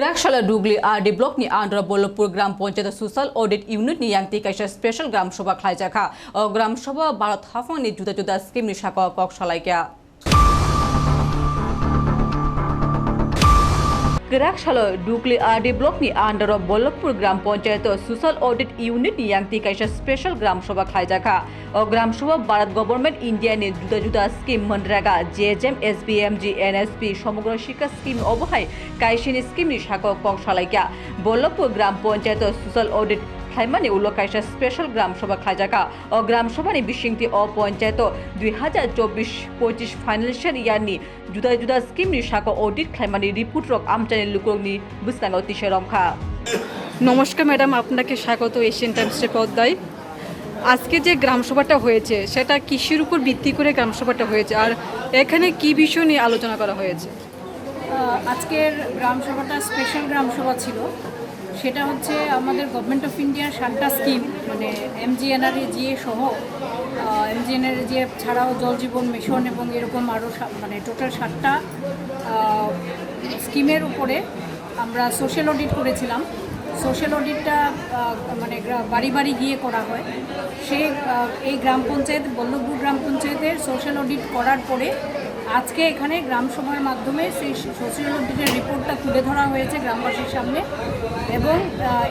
Kerakshalla Dugli RD Block ni Andhra Bollapur Gram Panchayat Susal Audit Unit ni yang ti kaisa special gram sabha khlai jakha o gram sabha Bharat Hafang Dugli RD Block ni Andhra Bollapur Gram Panchayat Social Audit Unit ni yang ti kaisa special gram sabha khlai jakha o gram sabha Bharat Government India ni juda juda scheme Manrega JHM SBMG NSP সমগ্র শিক্ষা scheme অবহায় কাইসিনি স্কিমনি শাখা কক সালাইকা বল্লভপুর গ্রাম panchayat social audit খাইমানি উল্লো কাইসা স্পেশাল গ্রাম সভা খাইজাকা। ও গ্রাম সভানি বিশিংতি ও পঞ্চায়েত দুই হাজার চব্বিশ পঁচিশ ফাইনান্সিয়াল ইয়ারনি জুদা জুদা স্কিমনি শাখা অডিট খাইমানি রিপোর্ট রক আমচানি লুকরনি বুস্তাঙ্গ তিসে রমখা। নমস্কার ম্যাডাম আপনাকে স্বাগত এশিয়ান টাইমসে পদ্মায় আজকে যে গ্রাম সভাটা হয়েছে সেটা কৃষির উপর ভিত্তি করে গ্রাম সভাটা হয়েছে? আর এখানে কি বিষয় নিয়ে আলোচনা করা হয়েছে? আজকের গ্রাম সভাটা স্পেশাল গ্রাম সভা ছিল। সেটা হচ্ছে আমাদের গভর্নমেন্ট অফ ইন্ডিয়ার সাতটা স্কিম মানে এমজিএনআরএ জিএ সহ এমজিএনআরএ জিএ ছাড়াও জল জীবন মিশন এবং এরকম আরও মানে টোটাল সাতটা স্কিমের উপরে আমরা সোশ্যাল অডিট করেছিলাম। সোশ্যাল অডিটটা মানে বাড়ি বাড়ি গিয়ে করা হয়। আহ, এই গ্রাম পঞ্চায়েত বল্লভপুর গ্রাম পঞ্চায়েতের সোশ্যাল অডিট করার পরে আজকে এখানে গ্রাম সভার মাধ্যমে সেই সোশ্যাল অডিটের রিপোর্টটা তুলে ধরা হয়েছে গ্রামবাসীর সামনে এবং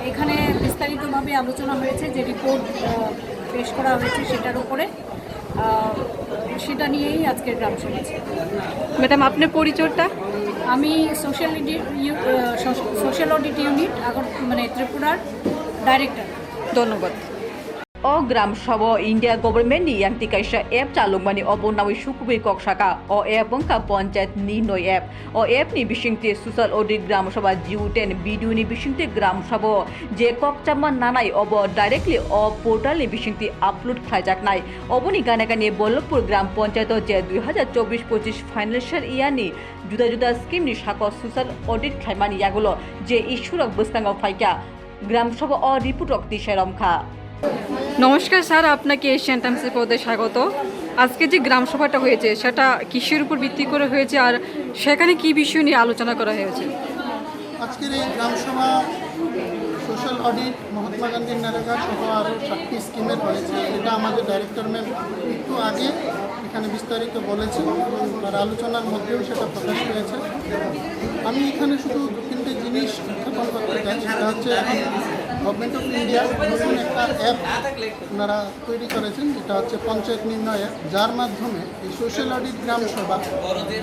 এখানে বিস্তারিতভাবে আলোচনা হয়েছে যে রিপোর্ট পেশ করা হয়েছে সেটার উপরে। সেটা নিয়েই আজকের গ্রাম সভা। ম্যাডাম আপনার পরিচয়টা? আমি সোশ্যাল সোশ্যাল অডিট ইউনিট আগর মানে ত্রিপুরার ডাইরেক্টর। ধন্যবাদ। O gram sabo india government yang ti kaisa app chalung mani obonawi sukubi kok saka o app bangka panchayat ni noi app o app ni bisingti social audit gram sabha jiu10 video ni bisingti gram sabo je kok chama nanai obo directly o portal ni bisingti upload khlaijak nai oboni gane gane bollopur gram panchayat je 2024 25 financial year ni juda juda scheme ni shako social audit khlaimani yagulo je ishurok bustanga faika গ্রাম সভা অ রিপুটক দিশারম খা নমস্কার sir, আপনাকে Asian টাইমসে পদে স্বাগত। আজকে যে গ্রাম সভাটা হয়েছে, সেটা কৃষির উপর ভিত্তি করে হয়েছে আর সেখানে কি বিষয় নিয়ে আলোচনা করা হয়েছে? আজকের এই গ্রামসভা সোশ্যাল অডিট মহাত্মা গান্ধীর নারেগা সহ আরও সাতটি স্কিমের হয়েছে। এটা আমাদের ডাইরেক্টর ম্যাম একটু আগে এখানে বিস্তারিত বলেছেন এবং তার আলোচনার মধ্যেও সেটা প্রকাশ পেয়েছে। আমি এখানে শুধু তিনটে জিনিস উত্থাপন করতে চাই, সেটা হচ্ছে গভর্নমেন্ট অফ ইন্ডিয়া নতুন একটা অ্যাপ ওনারা তৈরি করেছেন যেটা হচ্ছে পঞ্চায়েত নির্ণয় অ্যাপ যার মাধ্যমে এই সোশ্যাল অডিট গ্রাম সভা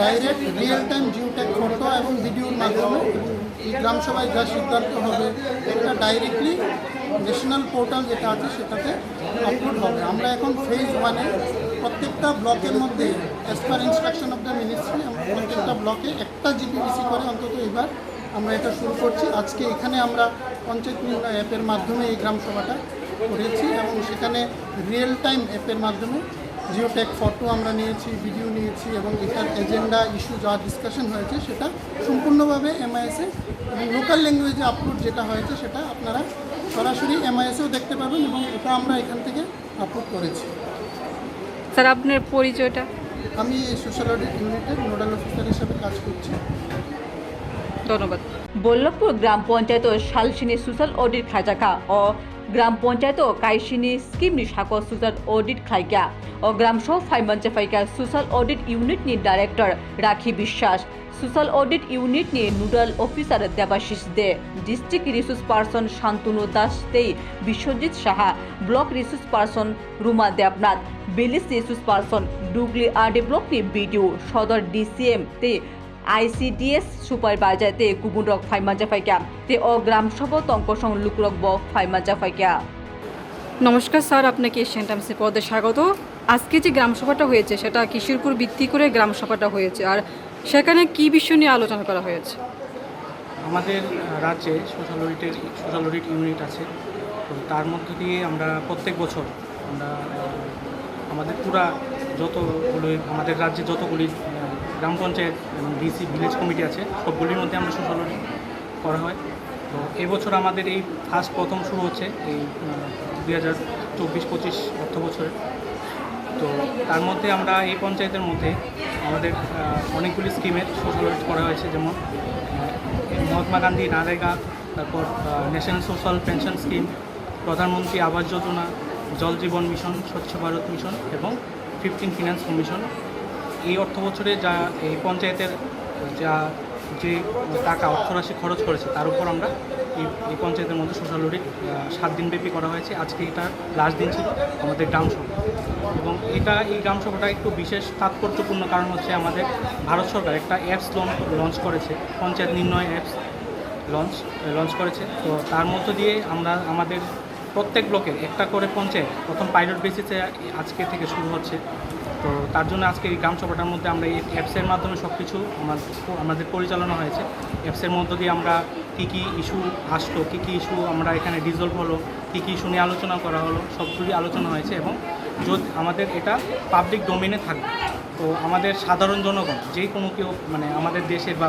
direct real time geotag photo এবং ভিডিওর মাধ্যমে এই গ্রাম সভায় যা সিদ্ধান্ত হবে, এটা ডাইরেক্টলি ন্যাশনাল পোর্টাল যেটা আছে সেটাতে আপলোড হবে। আমরা এখন ফেজ ওয়ানে প্রত্যেকটা ব্লকের মধ্যে as per instruction of the ministry প্রত্যেকটা ব্লকে একটা জিপিডিসি করে অন্তত এবার আমরা এটা শুরু করছি। আজকে এখানে আমরা পঞ্চায়েত নির্ণয় অ্যাপের মাধ্যমে এই গ্রাম সভাটা করেছি এবং সেখানে রিয়েল টাইম অ্যাপের মাধ্যমে জিওটেক ফটো আমরা নিয়েছি ভিডিও নিয়েছি এবং এটার এজেন্ডা ইস্যু যা ডিসকাশন হয়েছে সেটা সম্পূর্ণভাবে এমআইএসে এবং লোকাল ল্যাঙ্গুয়েজে আপলোড যেটা হয়েছে সেটা আপনারা সরাসরি এমআইএসেও দেখতে পাবেন এবং এটা আমরা এখান থেকে আপলোড করেছি। স্যার আপনার পরিচয়টা? আমি সোশ্যাল অডিট ইউনিটের নোডাল অফিসার হিসাবে কাজ করছি। ধন্যবাদ। বল্লভপুর গ্রাম পঞ্চায়েত শালসিনী সোশ্যাল অডিট খাইজাকা ও গ্রাম পঞ্চায়েত কাইসিনী স্কিম নি সাকো সোশ্যাল অডিট খাইকা ও গ্রাম সহ ফাইমানচে ফাইকা সোশ্যাল অডিট ইউনিট নি director Rakhi Biswas. Social audit unit নি nodal officer Debashis Dey, district resource person Shantanu Das তেই Biswajit Saha, block resource person Ruma Debnath বিলিস resource person Dukli RD block নি বিডিও সদর ডিসিএম তে ICDS supervisor তে কুবুনরক ফাইমাজা ফাইকা। তে ও গ্রাম সভ তঙ্কসং লুকরক ব ফাইমাজা ফাইকা। নমস্কার স্যার আপনাকে এশিয়ান টাইমসে পদে স্বাগত। আজকে যে গ্রাম সভাটা হয়েছে সেটা কৃষির উপর ভিত্তি করে গ্রাম সভাটা হয়েছে। আর সেখানে কি বিষয় নিয়ে আলোচনা করা হয়েছে? আমাদের রাজ্যে সোশ্যাল অডিটের সোশ্যাল অডিট ইউনিট আছে। তো তার মধ্য দিয়ে আমরা প্রত্যেক বছর আমরা আমাদের পুরা যতগুলো আমাদের রাজ্যে যতগুলি গ্রাম পঞ্চায়েত এবং ডিসি ভিলেজ কমিটি আছে, সবগুলির মধ্যে আমরা অডিট করা হয়। তো এবছর আমাদের এই ফার্স্ট প্রথম শুরু হচ্ছে এই দুই হাজার চব্বিশ পঁচিশ অর্থ বছরে। তো তার মধ্যে আমরা এই পঞ্চায়েতের মধ্যে আমাদের অনেকগুলি স্কিমের সোশ্যাল করা হয়েছে, যেমন মহাত্মা গান্ধী নারেগা, তারপর ন্যাশনাল সোশ্যাল পেনশন স্কিম প্রধানমন্ত্রী আবাস যোজনা, জল জীবন মিশন, স্বচ্ছ ভারত মিশন এবং ফিফটিন ফিনান্স কমিশন এই অর্থ বছরে যা এই পঞ্চায়েতের যা যে টাকা অর্থরাশি খরচ করেছে, তার উপর আমরা এই পঞ্চায়েতের মধ্যে সোশ্যাল অডিট সাত দিনব্যাপী করা হয়েছে। আজকে এটা লাস্ট দিন ছিল আমাদের গ্রাম সভা। এবং এটা, এই গ্রাম সভাটা একটু বিশেষ তাৎপর্যপূর্ণ কারণ হচ্ছে আমাদের ভারত সরকার একটা অ্যাপস লঞ্চ করেছে, পঞ্চায়েত নির্ণয় অ্যাপস লঞ্চ লঞ্চ করেছে। তো তার মধ্য দিয়ে আমরা, আমাদের প্রত্যেক ব্লকের একটা করে পঞ্চায়েত, প্রথম পাইলট বেসিসে আজকে থেকে শুরু হচ্ছে। তো তার জন্য আজকে এই গ্রাম সভাটার মধ্যে আমরা এই অ্যাপসের মাধ্যমে সব কিছু আমাদের পরিচালনা হয়েছে। অ্যাপসের মধ্য দিয়ে আমরা কী কী ইস্যু আসতো কী কী ইস্যু আমরা এখানে ডিজলভ হলো, কী কী ইস্যু নিয়ে আলোচনা করা হলো সবগুলি আলোচনা হয়েছে এবং যদি আমাদের এটা পাবলিক ডোমেনে থাকবে। তো আমাদের সাধারণ জনগণ, যে কোনো কেউ মানে আমাদের দেশের বা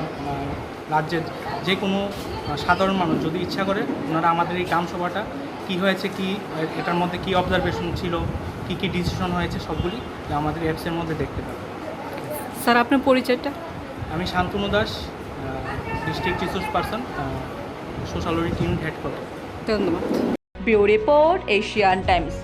রাজ্যের যে কোনো সাধারণ মানুষ যদি ইচ্ছা করে, ওনারা আমাদের এই গ্রাম সভাটা কী হয়েছে, কি, এটার মধ্যে কি অবজারভেশন ছিল কি কী ডিসিশন হয়েছে সবগুলি আমাদের অ্যাপসের মধ্যে দেখতে পাবেন। স্যার আপনার পরিচয়টা? আমি Shantanu Das district resource person social work unit headquarter ধন্যবাদ। Bureau report Asian Times.